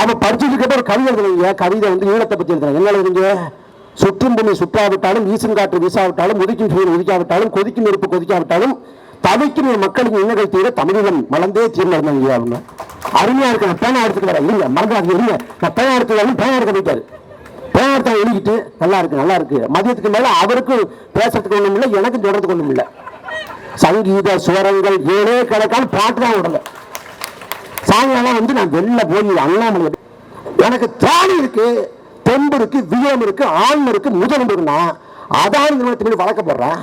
அவன் படிச்சுட்டு இருக்கப்ப ஒரு கவிதை எழுதுனீங்க. கவிதை வந்து ஈழத்தை பற்றி எழுதுறாங்க என்ன எழுதுறீங்க சுற்றும் பூமி சுற்றாவிட்டாலும் வீசும் காற்று வீசாவிட்டாலும் உதிக்கும் சூரியன் உதிக்காவிட்டாலும் கொதிக்கும் நெருப்பு கொதிக்காவிட்டாலும் தவிக்கும் மக்களுக்கு இன்னகள் தீர தமிழகம் மலர்ந்தே தீர்மானம் அவங்க. அருமையா இருக்கு. நான் பேனா எடுத்துட்டு வரேன். இல்ல மறந்துடாதீங்க. இல்ல நான் பேனா எடுத்து வரேன். பேனா எடுக்க போயிட்டாரு பேனா எடுத்து எழுதிட்டு நல்லா இருக்கு நல்லா இருக்கு. மதியத்துக்கு மேல அவருக்கும் பேசுறதுக்கு ஒண்ணும் இல்லை எனக்கும் தொடர்றதுக்கு ஒண்ணும் இல்லை. சங்கீத சுவரங்கள் ஏழே கணக்கான பாட்டு தான் விடலை சாயங்காலம் வந்து நான் வெளில போய் அண்ணாமலை எனக்கு திராணி இருக்கு தெம்பு இருக்கு வீரம் இருக்கு ஆண் இருக்கு முதலும் இருக்குன்னா அதான் நிறுவனத்தின் வழக்க போடுறேன்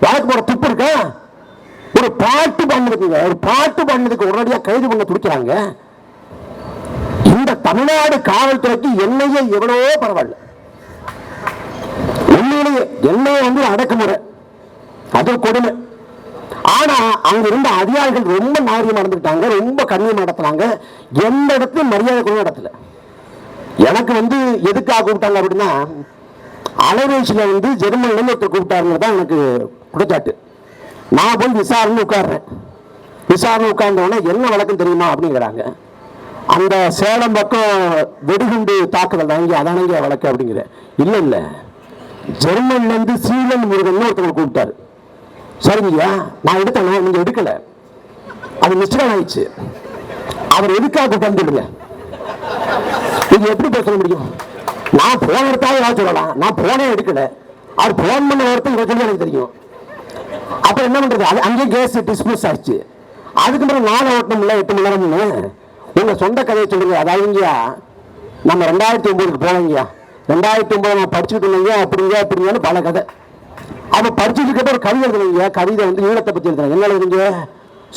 வழக்கு போட துப்பு இருக்கா? ஒரு பாட்டு பண்ணதுக்குங்க ஒரு பாட்டு பண்ணதுக்கு உடனடியாக கைது பண்ண துடிக்கிறாங்க. இந்த தமிழ்நாடு காவல்துறைக்கு என்னையே எவ்வளவோ பரவாயில்ல. உண்மையிலேயே என்னைய வந்து அடக்குமுறை. அது கொடுமை. அங்க இருந்த அதிகாரிகள் ரொம்ப நாரியம் நடந்துக்கிட்டாங்க ரொம்ப கண்ணியம் நடத்துனாங்க எந்த இடத்துலையும் மரியாதை கூட நடத்தல. எனக்கு வந்து எதுக்காக கூப்பிட்டாங்க அப்படின்னா அலைவேசியில் வந்து ஜெர்மன்ல இருந்து ஒருத்தர் கூப்பிட்டாருங்க தான் எனக்கு கொடுத்தாட்டு நான் போய் விசாரணை உட்காடுறேன் விசாரணை உட்கார்ந்தோடனே என்ன வழக்கம் தெரியுமா அப்படிங்கிறாங்க. அந்த சேலம் பக்கம் வெடிகுண்டு தாக்குதல் வாங்கி அதானங்க வழக்கு அப்படிங்கிற. இல்லை இல்லை. ஜெர்மன்லேருந்து சீலன் முருகன் ஒருத்தவங்க கூப்பிட்டாரு. சரிங்கய்யா நான் எடுத்தேன் நீங்க எடுக்கல. அது மிஸ்டேக் ஆயிடுச்சு. அவர் எதுக்காக கூப்பிட்டாருங்க நீங்க எப்படி பேச முடியும்? நான் போன எடுத்தாவது ஏதாவது சொல்லலாம். நான் போனே எடுக்கல. அவர் போன் பண்ண ஒருத்தர் இதை எனக்கு தெரியும். அப்ப என்ன பண்றது? அது அங்கேயே கேஸ் டிஸ்மிஸ் ஆச்சு அதுக்கு பிறகு நாலு ஓட்டணும்ல எட்டு மணி நேரம்னு உங்க சொந்த கதையை சொல்லுங்க. அதாவதுங்கய்யா நம்ம ரெண்டாயிரத்தி ஒன்பதுக்கு போனோங்கய்யா ரெண்டாயிரத்தி ஒன்பது நான் படிச்சுட்டு இருந்தீங்க அப்படிங்க அப்படிங்கன்னு பல கதை. அவன் படிச்சதுக்கு ஒரு கவிதை எழுதுறீங்க கவிதை வந்து ஈழத்தை பற்றி எழுதுறாங்க என்ன எழுதுறீங்க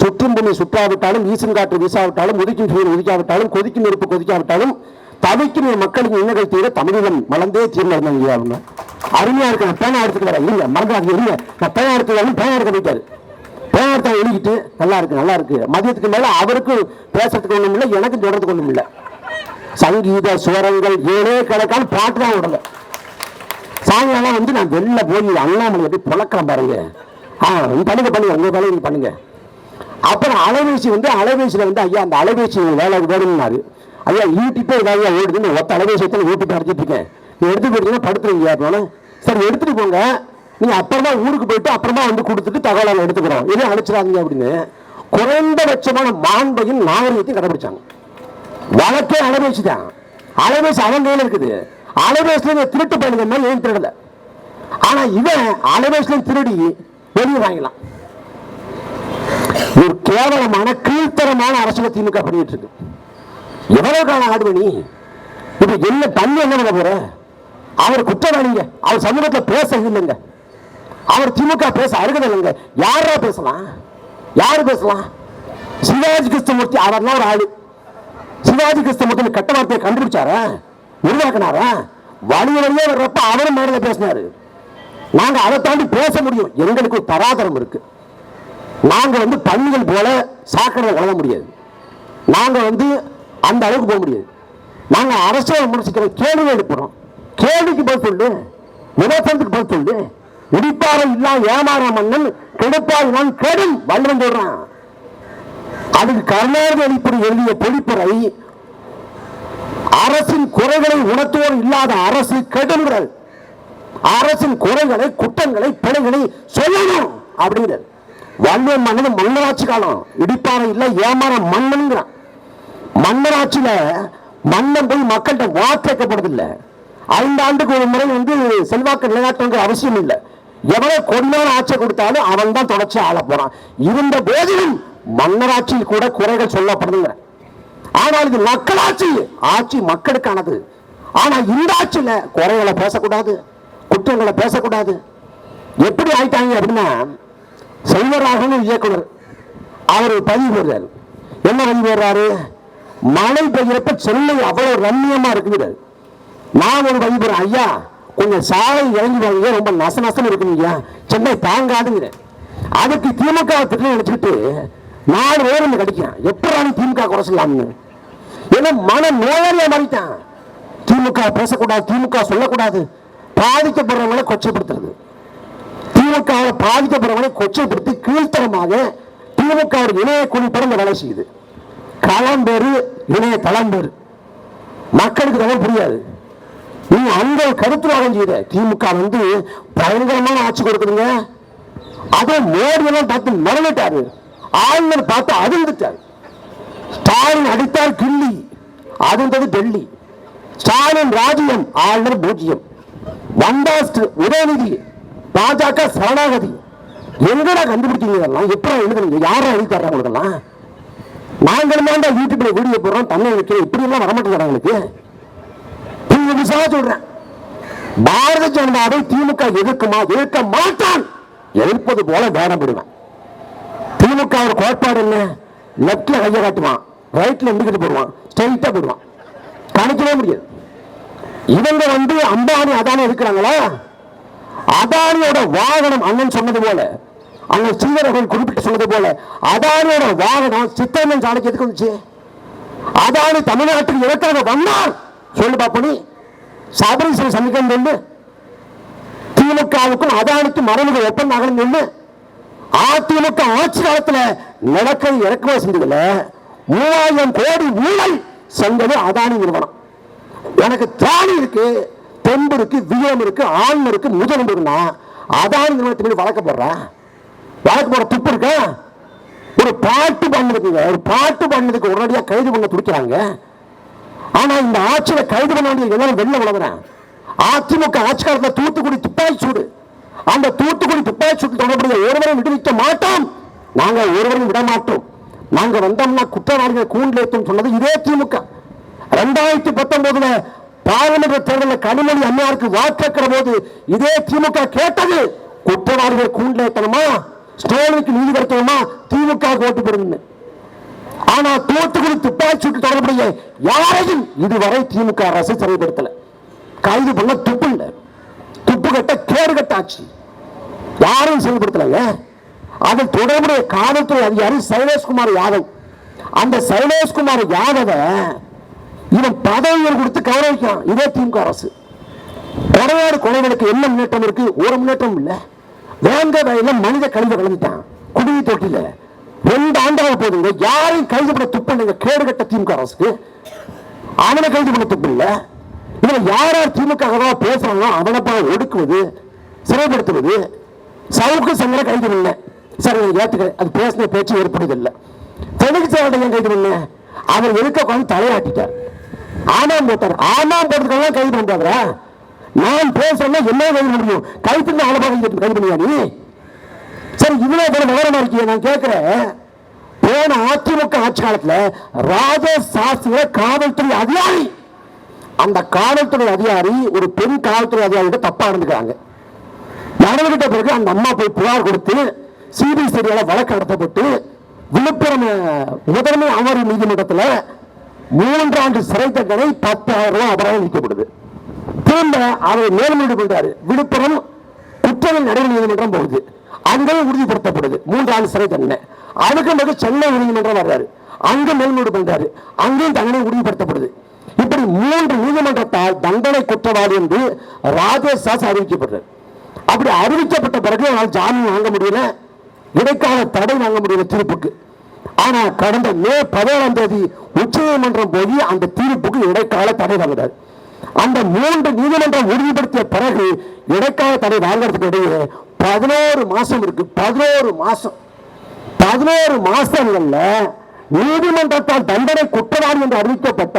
சுற்றும் பூமி சுற்றாவிட்டாலும் ஈசன் காற்று வீசாவிட்டாலும் உதிக்கும் சூரியன் உதிக்காவிட்டாலும் கொதிக்கும் நெருப்பு கொதிக்காவிட்டாலும் தவிக்கும் மக்களுக்கு இன்னகள் தீர தமிழிடம் மலர்ந்தே தீர்மானம் அவங்க? அருமையா இருக்கு. நான் பேனா எடுத்துட்டு வரேன். இல்ல மறந்துடாதீங்க. இல்ல நான் பேனா எடுத்து வரேன். பேனா எடுக்க போயிட்டாரு. பேனா எடுத்து எழுதிட்டு நல்லா இருக்கு நல்லா இருக்கு. மதியத்துக்கு மேல அவருக்கும் பேசுறதுக்கு ஒண்ணும் இல்லை எனக்கும் தொடர்றதுக்கு ஒண்ணும் இல்லை. சங்கீத சுவரங்கள் ஏழே கணக்கான பாட்டு தான் விடலை சாயங்காலம் வந்து நான் வெளில போய் அண்ணாமலை போய் புழக்கிறேன் பாருங்க. ஆ பண்ணுங்க பண்ணுங்க உங்க வேலையை பண்ணுங்க. அப்புறம் அலைபேசி வந்து அலைபேசியில் வந்து ஐயா அந்த அலைபேசி வேலை வேணும்னாரு ஐயா யூடியூப்பே ஏதாவது ஓடுதுன்னு ஒத்த அலைபேசி எடுத்து யூடியூப் அடைச்சிட்டு இருக்கேன். நீ எடுத்து போயிட்டீங்கன்னா படுத்துருங்க அப்படின்னா சரி எடுத்துட்டு போங்க. நீங்க அப்புறமா ஊருக்கு போயிட்டு அப்புறமா வந்து கொடுத்துட்டு தகவலை எடுத்துக்கிறோம். எதுவும் அழைச்சிடாதீங்க அப்படின்னு குறைந்தபட்சமான மாண்பையும் நாகரிகத்தையும் கடைபிடிச்சாங்க. வழக்கே அலைபேசி தான். அலைபேசி அவன் கையில் இருக்குது. அலைபேசில திருட்டு பயிலுங்க மாதிரி ஏன் திருடல. ஆனா இவன் அலைபேசில திருடி வெளியே வாங்கலாம் ஒரு கேவலமான கீழ்த்தரமான அரசியல் திமுக பண்ணிட்டு இருக்கு. எவ்வளவு காலம் ஆடுவணி இப்ப என்ன தண்ணி என்ன பண்ண போற? அவர் குற்றவாளிங்க. அவர் சமூகத்தில் பேச இல்லைங்க. அவர் திமுக பேச அருகதில்லைங்க யாரா பேசலாம்? யாரு பேசலாம்? சிவாஜி கிருஷ்ணமூர்த்தி அவர்லாம் ஒரு ஆளு. சிவாஜி கிருஷ்ணமூர்த்தி கட்ட வார்த்தையை கண்டுபிடிச்சாரா? உருவாக்கினாரா? வழி வழியே வர்றப்ப அவரும் மேடையில் பேசினாரு. நாங்க அதை தாண்டி பேச முடியும். எங்களுக்கு ஒரு தராதரம் இருக்கு. நாங்க வந்து பள்ளிகள் போல சாக்கடை வளர முடியாது. நாங்க வந்து அந்த அளவுக்கு போக முடியாது. நாங்க அரசியல் முடிச்சுக்கிற கேள்வி எழுப்புறோம். கேள்விக்கு பதில் சொல்லு. விமர்சனத்துக்கு பதில் சொல்லு. இடிப்பாறை இல்லா ஏமாற மன்னன் கெடுப்பால் நான் கெடும் வல்லவன் சொல்றான். அதுக்கு கருணாநிதி அடிப்படை எழுதிய பொழிப்புரை அரசின் குறைகளை உணர்த்துவோர் இல்லாத அரசு கெடுங்கள் அரசின் குறைகளை குற்றங்களை பிழைகளை சொல்லணும் அப்படிங்கிறது வள்ளுவர் மன்னன் மன்னராட்சி காலம் இடிப்பாறை இல்ல ஏமாற மன்னன்கிறான் மன்னராட்சியில மன்னன் போய் மக்கள்கிட்ட வாக்கேற்கப்படுதில்லை ஐந்து ஆண்டுக்கு ஒரு முறை வந்து செல்வாக்கு நிலைநாட்டுங்கிற அவசியம் இல்லை. எவ்வளவு கொடியான ஆட்சி கொடுத்தாலும் அவன் தான் தொடர்ச்சி ஆள போறான். இருந்த போதிலும் மன்னராட்சியில் கூட குறைகள் சொல்லப்படுதுங்கிற. ஆனால் இது மக்களாட்சி. ஆட்சி மக்களுக்கானது. ஆனா இந்த ஆட்சியில குறைகளை பேசக்கூடாது குற்றங்களை பேசக்கூடாது. எப்படி ஆயிட்டாங்க அப்படின்னா செல்வராகவன் இயக்குனர். அவர் பதிவு போடுறாரு. என்ன பதிவு போடுறாரு? மழை பெய்கிறப்ப சென்னை அவ்வளவு ரம்மியமா இருக்குங்கிறார் நான் ஒரு பதிவு போடுறேன் ஐயா கொஞ்சம் சாலை இறங்கி வாங்க. ரொம்ப நச நசம் இருக்குங்க சென்னை தாங்காதுங்கிறேன் அதுக்கு திமுக திட்டம் நினைச்சுக்கிட்டு நாலு பேர் கிடைக்கும் எப்படி திமுக குறை சொல்லலாம்னு ஏன்னா மன நோயாளியா மாறிட்டான் திமுக பேசக்கூடாது திமுக சொல்லக்கூடாது. பாதிக்கப்படுறவங்களை கொச்சைப்படுத்துறது. திமுக பாதிக்கப்படுறவங்களை கொச்சைப்படுத்தி கீழ்த்தரமாக திமுக இணைய குழு படம் வேலை செய்யுது. களம் பேரு இணைய தளம் பேரு. மக்களுக்கு ரொம்ப புரியாது. நீ அந்த கருத்துவாதம் செய்த. திமுக வந்து பயங்கரமான ஆட்சி கொடுக்குறீங்க அதே மோடி எல்லாம் பார்த்து மறந்துட்டாரு ஆளுநர் பார்த்து அதிர்ந்துட்டார். ஸ்டாலின் அடித்தார் கிள்ளி. அதிர்ந்தது டெல்லி. ஸ்டாலின் ராஜ்யம் ஆளுநர் பூஜ்ஜியம். வந்தாஸ்ட் உதயநிதி பாஜக சரணாகதி. எங்கடா கண்டுபிடிச்சீங்க இதெல்லாம்? எப்படி எழுதுறீங்க? யாரும் எழுதி தர்றாங்க உங்களுக்கெல்லாம் நாங்கள் மாண்டா யூடியூப்ல வீடியோ போடுறோம் தமிழ் வைக்கிறோம். இப்படி எல்லாம் வரமாட்டேங்கிறாங்க உங்களுக்கு நீங்க விசார சொல்றேன். பாரதிய ஜனதாவை திமுக எதிர்க்குமா? எதிர்க்க மாட்டான். எதிர்ப்பது போல வேடம் விடுவேன் திமுக ஒரு கோட்பாடு என்ன? லெப்ட்ல கையை காட்டுவான். ரைட்ல இண்டிகேட் போடுவான். ஸ்ட்ரைட்டா போடுவான். கணிக்கவே முடியாது. இவங்க வந்து அம்பானி அதானி இருக்கிறாங்களா? அதானியோட வாகனம் அண்ணன் சொன்னது போல அண்ணன் ஸ்ரீதரகன் குறிப்பிட்டு சொன்னது போல அதானியோட வாகனம் சித்தம்மன் சாலைக்கு எதுக்கு வந்துச்சு. அதானி தமிழ்நாட்டில் எதற்காக வந்தார் சொல்லு பாப்பனி சபரிசன் சமிக்கம் திமுகவுக்கும் அதானிக்கும் மரபுகள் ஒப்பந்தாகணும் அதிமுக ஆட்சி காலத்துல நடக்கிறது இறக்குமதி செஞ்சதுல மூவாயிரம் கோடி ஊழல் செஞ்சது அதானி நிறுவனம். எனக்கு திராணி இருக்கு தெம்பு இருக்கு வீரம் இருக்கு ஆண் இருக்கு முதலம் இருக்குண்ணா அதானி நிறுவனத்தின் மீது வழக்க போடுறேன் வழக்கு போட துப்பு இருக்கா? ஒரு பாட்டு பண்ணதுக்குங்க ஒரு பாட்டு பண்ணதுக்கு உடனடியாக கைது பண்ண துடிக்கிறாங்க. ஆனா இந்த ஆட்சியில கைது பண்ண வேண்டிய எல்லாரும் வெளில விளம்புறேன் அதிமுக ஆட்சி தூத்துக்குடி துப்பாக்கி சூடு. அந்த தூத்துக்குடி துப்பாக்கி சுட்டு தொடர்புடைய ஒருவரும் விடுவிக்க மாட்டோம். நாங்க ஒருவரும் விட மாட்டோம். நாங்க வந்தோம்னா குற்றவாளிகள் கூண்டில் சொன்னது இதே திமுக. ரெண்டாயிரத்தி பத்தொன்பதுல பாராளுமன்ற தேர்தலில் கனிமொழி அம்மையாருக்கு வாக்கேற்கிற போது இதே திமுக கேட்டது குற்றவாளிகள் கூண்டில் ஏற்றணுமா ஸ்டாலினுக்கு நீதி கிடைக்கணுமா? திமுக ஓட்டு பெறுங்க ஆனா தூத்துக்குடி துப்பாக்கி சுட்டு தொடர்புடைய யாரையும் இதுவரை திமுக அரசு சிறைப்படுத்தல கைது பண்ண துப்பு இல்லை. துப்பு கட்ட கேடு கட்ட ஆட்சி யாரும் செயல்படுத்தலைங்க. அது தொடர்புடைய காவல்துறை அதிகாரி சைலேஷ்குமார் யாதவ். அந்த சைலேஷ்குமார் யாதவ இவன் பதவிகள் கொடுத்து கௌரவிக்கான் இதே திமுக அரசு. கொடையாடு கொலைகளுக்கு என்ன முன்னேற்றம் இருக்கு? ஒரு முன்னேற்றம் இல்லை. வேங்க வயல மனித கழிவு கலந்துட்டான் குடிநீர் தொட்டில ரெண்டு ஆண்டுகள் போதுங்க. யாரையும் கைது பண்ண துப்பு கேடு கட்ட திமுக அரசுக்கு. அவனை கைது பண்ண துப்பு இல்லை. இதுல யார் யார் திமுக கதவா பேசுறாங்களோ அவனை போய் ஒடுக்குவது சிறைப்படுத்துவது சவுக்கு சங்கர கைது பண்ணல சார் நான் அது பேசின பேச்சு ஏற்படுதில்லை தெலுங்கு சேவட்டை ஏன் கைது பண்ண. அவர் எடுக்க உட்காந்து தலையாட்டிட்டார். ஆமாம் போட்டார். ஆமாம் போட்டதுக்கெல்லாம் கைது பண்றாரா நான் பேசுறேன்னா என்ன கைது பண்ண முடியும் கைது ஆளை கைது கைது பண்ணியா நீ? சரி இவ்வளோ பேர் விவரமா இருக்கீங்க. நான் கேட்கிறேன். போன அதிமுக ஆட்சி காலத்துல ராஜ சாஸ்திர காவல்துறை அதிகாரி அந்த காவல்துறை அதிகாரி ஒரு பெண் காவல்துறை அதிகாரிகிட்ட தப்பா இருந்துக்கிறாங்க நடந்துகிட்ட பிறகு அந்த அம்மா போய் புகார் கொடுத்து சிபிசிஐடியால வழக்கு நடத்தப்பட்டு விழுப்புரம் முதன்மை அமர்வு நீதிமன்றத்தில் மூன்றாண்டு சிறை தண்டனை பத்தாயிரம் ரூபாய் அபராதம் விதிக்கப்படுது. திரும்ப அவர் மேல்முறை பண்றாரு விழுப்புரம் குற்றவியல் நடுவர் நீதிமன்றம் போகுது. அங்கே உறுதிப்படுத்தப்படுது. மூன்றாண்டு சிறை தண்டனை. அதுக்கு பிறகு சென்னை உயர்நீதிமன்றம் வர்றாரு. அங்கே மேல்முறை பண்றாரு அங்கேயும் தண்டனை உறுதிப்படுத்தப்படுது. இப்படி மூன்று நீதிமன்றத்தால் தண்டனை குற்றவாளி என்று ராஜேஷ் சாஸ் அறிவிக்கப்படுறார் அப்படி அறிவிக்கப்பட்ட பிறகு அவனால் ஜாமீன் வாங்க முடியல. இடைக்கால தடை வாங்க முடியல தீர்ப்புக்கு. ஆனா கடந்த மே பதினேழாம் தேதி உச்சநீதிமன்றம் போய் அந்த தீர்ப்புக்கு இடைக்கால தடை வாங்கினார். அந்த மூன்று நீதிமன்றம் உறுதிப்படுத்திய பிறகு இடைக்கால தடை வாங்குறதுக்கு இடையே பதினோரு மாசம் இருக்கு. பதினோரு மாசம். பதினோரு மாசங்கள்ல நீதிமன்றத்தால் தண்டனை குற்றவாளி என்று அறிவிக்கப்பட்ட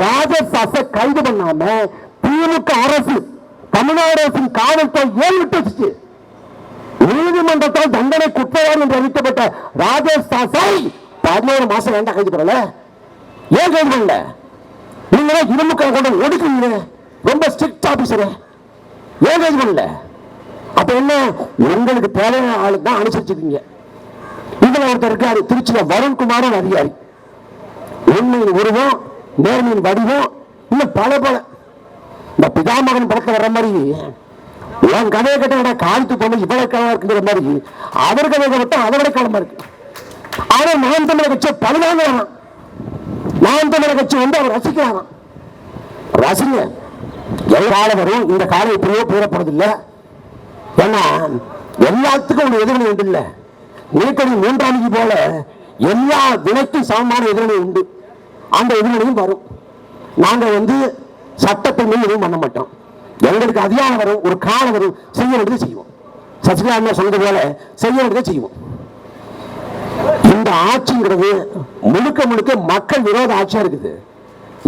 ராஜசாச கைது பண்ணாம திமுக அரசு தமிழ்நாடு அரசின் காவல்துறை ஏன் விட்டு வச்சு நீதிமன்றத்தால் தண்டனை குற்றவாளி என்று அறிவிக்கப்பட்ட ராஜேஷ் பதினோரு மாசம் வேண்டாம் கைது பண்ணல? ஏன் கைது பண்ணல? நீங்க இருமுக கொண்டு ஒடுக்குவீங்க ரொம்ப ஸ்ட்ரிக்ட் ஆபீசர் ஏன் கைது பண்ணல? அப்ப என்ன? உங்களுக்கு தேவையான ஆளுக்கு தான் அனுசரிச்சுக்கீங்க இதுல ஒருத்தர் இருக்காரு திருச்சியில வருண்குமாரும் அதிகாரி. உண்மையின் உருவம் நேர்மையின் வடிவம் இன்னும் பல பல. இந்த பிதாமகன் படத்துல வர்ற மாதிரி என் கதையை கேட்ட காலத்து பொண்ணு இவ்வளவு காலமா இருக்குங்கிற மாதிரி. அவர் கதையை மட்டும் அதை விட காலமா இருக்கு. ஆனா நான் தமிழக கட்சி பழுதாங்க நான் தமிழக கட்சி வந்து அவர் ரசிக்கலாம் ரசிங்க. எந்த காலம் வரும் இந்த காலம் இப்படியோ போடப்படுறதில்லை ஏன்னா எல்லாத்துக்கும் ஒரு எதிரணி உண்டு இல்லை. நீக்கடி மூன்றாணிக்கு போல எல்லா வினைக்கும் சமமான எதிரணி உண்டு. அந்த எதிரணியும் வரும். நாங்கள் வந்து சட்டத்தை மீறி எதுவும் பண்ண மாட்டோம். எங்களுக்கு அதிகாரம் வரும் ஒரு காலம் வரும் செய்ய வேண்டியதை செய்வோம். சசிகலா அம்மா சொன்னது போல செய்ய வேண்டியதை செய்வோம். இந்த ஆட்சிங்கிறது முழுக்க முழுக்க மக்கள் விரோத ஆட்சியா இருக்குது.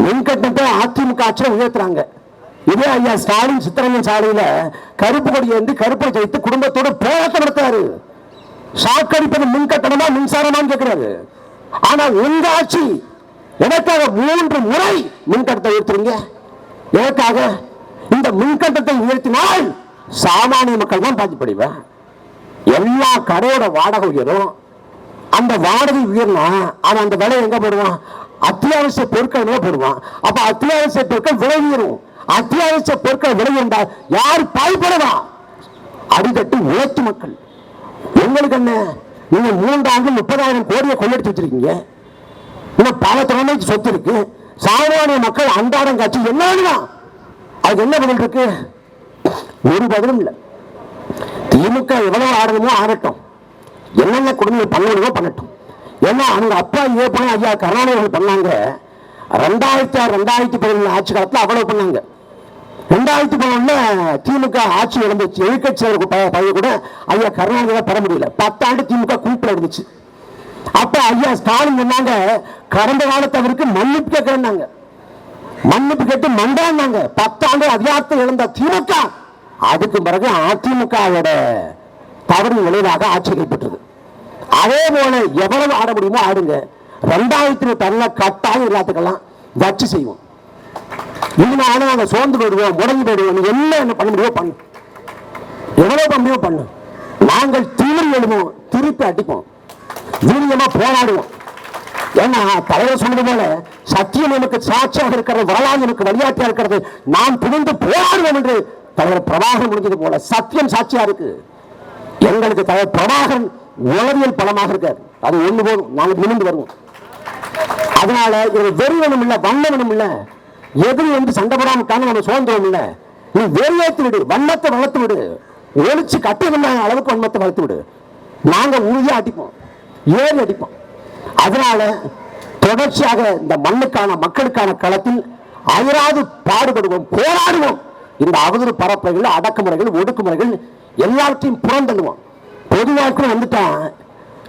மின்கட்டத்தை அதிமுக ஆட்சியை உயர்த்துறாங்க. இதே ஐயா ஸ்டாலின் சித்தரங்கன் சாலையில கருப்பு கொடி வந்து கருப்பை ஜெயித்து குடும்பத்தோட போராட்டம் நடத்தாரு சாக்கடிப்பது மின்கட்டணமா மின்சாரமான்னு கேட்கிறாரு ஆனால் உங்க ஆட்சி? எனக்காக மூன்று முறை மின்கட்டத்தை உயர்த்துறீங்க. எனக்காக இந்த மின்கட்டத்தை உயர்த்தினால் சாமானிய மக்கள் தான் பாதிப்படைவேன் எல்லா கடையோட வாடகை உயரும். அந்த வாடகை உயர்னா அவன் அந்த விலை எங்க போடுவான்? அத்தியாவசிய பொருட்கள் மேல போடுவான். அப்ப அத்தியாவசிய பொருட்கள் விலை உயரும். அத்தியாவசிய பொருட்கள் விலை உயர்ந்தால் யார் பாய்படுவா அடிதட்டு உழைத்து மக்கள். உங்களுக்கு என்ன? நீங்க மூன்றாண்டு முப்பதாயிரம் கோடியை கொள்ளடிச்சு வச்சிருக்கீங்க. இன்னும் பல தலைமைக்கு சொத்து இருக்கு. சாதாரண மக்கள் அன்றாடம் காட்சி என்ன அதுக்கு என்ன பதில் இருக்கு? ஒரு பதிலும் இல்லை. திமுக எவ்வளவு ஆடணுமோ ஆடட்டும். என்னென்ன குடும்பங்கள் பண்ணணுமோ பண்ணட்டும். ஏன்னா அவங்க அப்பா ஏ பண்ண ஐயா கருணாநிதி பண்ணாங்க. ரெண்டாயிரத்தி ஆறு ரெண்டாயிரத்தி பதினொன்று ஆட்சி காலத்தில் அவ்வளவு பண்ணாங்க. ரெண்டாயிரத்தி பதினொன்னு திமுக ஆட்சி இழந்துச்சு எதிர்கட்சியருக்கு பையன் கூட ஐயா கருணாநிதியை பெற முடியல. பத்தாண்டு திமுக கூப்பிட இருந்துச்சு. அப்ப ஐயா ஸ்டாலின் சொன்னாங்க கடந்த காலத்தவருக்கு மன்னிப்பு கேட்கிறேன்னாங்க. மன்னிப்பு கேட்டு மண்டாங்க பத்தாண்டு அதிகாரத்தை இழந்த திமுக அதுக்கு பிறகு அதிமுகவோட தவறு விளைவாக ஆட்சி கைப்பற்றது. அதே போல எவ்வளவு ஆட முடியுமோ ஆடுங்க. ரெண்டாயிரத்தி தரல கட்டாயம் எல்லாத்துக்கெல்லாம் வச்சு செய்வோம். இதனால நாங்கள் சோர்ந்து போயிடுவோம் முடங்கி போயிடுவோம் நீ என்ன என்ன பண்ண முடியுமோ பண்ணு. எவ்வளோ பண்ண முடியுமோ பண்ணு. நாங்கள் தீவிரம் எழுதுவோம் திருப்பி அடிப்போம். வீரியமாக போராடுவோம். ஏன்னா தலைவர் சொன்னது போல சத்தியம் எனக்கு சாட்சியாக இருக்கிறது வரலாறு எனக்கு வழியாட்டியா இருக்கிறது. நாம் புகுந்து போராடுவோம் என்று தலைவர் பிரபாகரன் முடிஞ்சது போல சத்தியம் சாட்சியா இருக்கு. எங்களுக்கு தலைவர் பிரபாகரன் உளவியல் பலமாக இருக்காரு. அது ஒண்ணு போதும். நாங்கள் நிமிந்து வருவோம். அதனால இது வெறிவனும் இல்லை வண்ணவனும் இல்லை. எதிரி என்று சண்டை போடாம இருக்காங்க நம்ம சுதந்திரம் இல்லை. நீ வேலையத்து விடு வண்ணத்தை வளர்த்து விடு. ஒழிச்சு கட்டிருந்த அளவுக்கு வன்மத்தை வளர்த்து விடு. நாங்கள் உறுதியாக அடிப்போம். ஏறி அடிப்போம். அதனால தொடர்ச்சியாக இந்த மண்ணுக்கான மக்களுக்கான களத்தில் அயராது பாடுபடுவோம் போராடுவோம். இந்த அவதூறு பரப்புரைகள் அடக்குமுறைகள் ஒடுக்குமுறைகள் எல்லாவற்றையும் புறந்தள்ளுவோம் பொதுவாக்கும் வந்துட்டா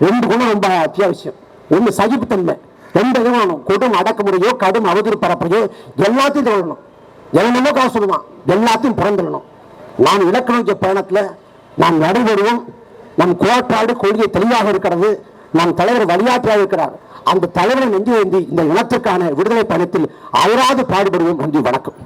ரெண்டு குணம் ரொம்ப அத்தியாவசியம். ஒன்று சகிப்புத்தன்மை. ரெண்டையும் வேணும் கொடும் அடக்குமுறையோ கடும் அவதூறு பரப்புறையோ எல்லாத்தையும் தொடரணும் என்னென்னமோ காசு சொல்லுவான். எல்லாத்தையும் புறந்துடணும் நான் இலக்க பயணத்தில் நாம் நடைபெறுவோம். நம் கோட்பாடு கொள்கை தெளிவாக இருக்கிறது. நம் தலைவர் வழியாற்றியாக இருக்கிறார். அந்த தலைவரை நெஞ்சு ஏந்தி இந்த இனத்திற்கான விடுதலை பயணத்தில் அயராது பாடுபடுவோம் நன்றி வணக்கம்.